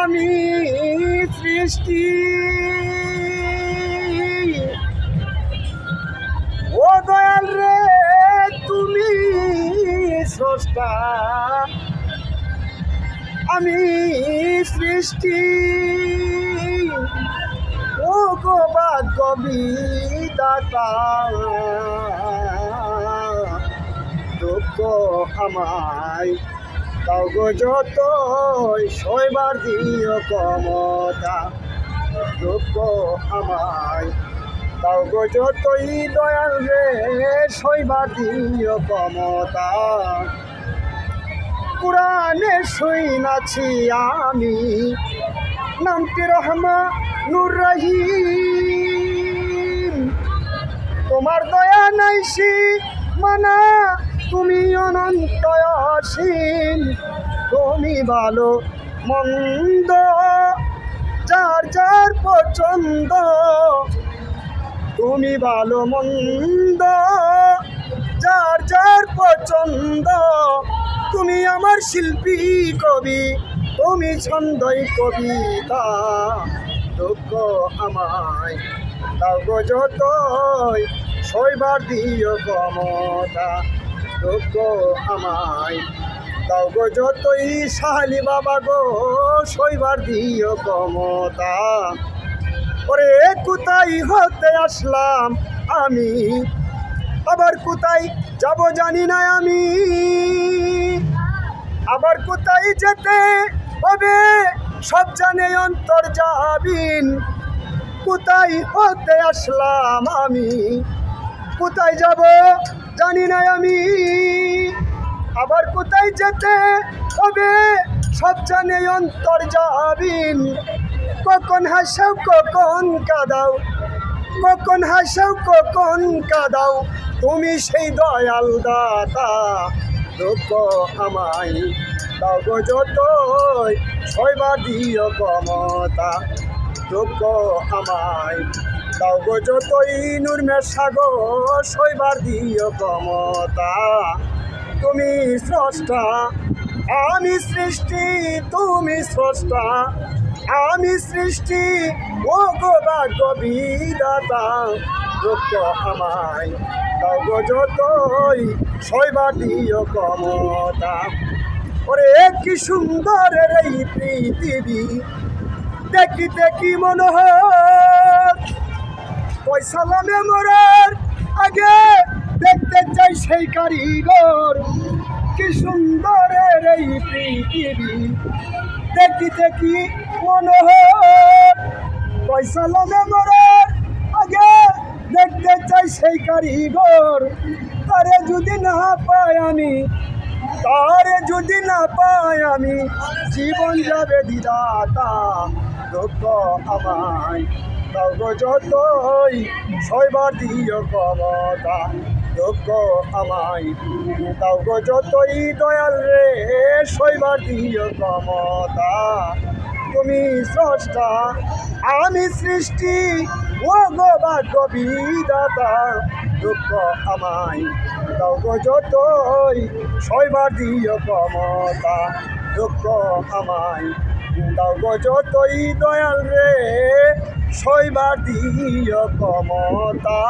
আমি সৃষ্টি। ও দয়াল রে তুমি আমি সৃষ্টি। ও গো ভাগ্য বিদাতা দুঃখ আমায় তাও গো যত শৈবার দিও কমতা দুঃখ আমায়। তাও গো যতই দয়াল রে শৈবার দিও কমতা কোরআনে শুইনাছি আমি, নামটি রহমা নুর রহিম। তোমার দয়া নাইসি মানা তুমি অনন্ত অসীম তুমি ভালো, মন্দ, যার যার পছন্দ, তুমি ভালো, মন্দ, যার যার পছন্দ, তুমি আমার শিল্পী কবি, তুমি ছন্দই কবিতা দুঃখ আমায় তাও যতই শৈবার দিও কমতা দুঃখ আমায়। তাও গো যতই সাহালি বাবা গো শৈবার দিও কমতা ওরে কোথায় হতে আসলাম আমি? আবার কোথায় যাব জানি না আমি। আবার কোথায় যেতে হবে সব জানে অন্তর যাবিন কোথায় হতে আসলাম আমি? কোথায় যাব জানি না আমি। আবার কোথায় যেতে হবে, সব জানে অন্তর যাবিন কখন হাসাও, কখন কাদাও, কখন হাসাও, কখন কাদাও। তুমি সেই দয়াল দাতা দুঃখ আমায় দাও গো যতই ছয়বার কমতা দুঃখ আমায় দাও গো যতই সাগর ছয়বার দিও কমতা তুমি স্রষ্টা, আমি সৃষ্টি, তুমি স্রষ্টা। আমি সৃষ্টি ও গো ভাগ্য বিদাতা দুঃখ আমায় দাও গো যতই ছয়বার দিও কমতা ওরে কি সুন্দর এই পৃথিবী। দেখি দেখি মনোহর। পয়সা লামে মরার আগে দেখতে চাই সেই কারিগর। কি সুন্দরের এই পৃথিবী, দেখি দেখি মনোহর পয়সা লামে মরার আগে দেখতে চাই সেই কারিগর। তারে যদি না পাই আমি, তারে যদি না পাই আমি, জীবন যাবে দিদাতা, দুঃখ আমায়। গো যতই ছয়বার দিও কমতা দুঃখ দাও গো যতই দয়াল রে, ছয়বার দিও কমতা তুমি স্রষ্টা, আমি সৃষ্টি ও গো ভাগ্য বিদাতা দুঃখ আমায় দাও গো যতই ছয়বার দিও কমতা দুঃখ আমায় দাও যতই দয়াল রে ছয়বার দিও কমতা।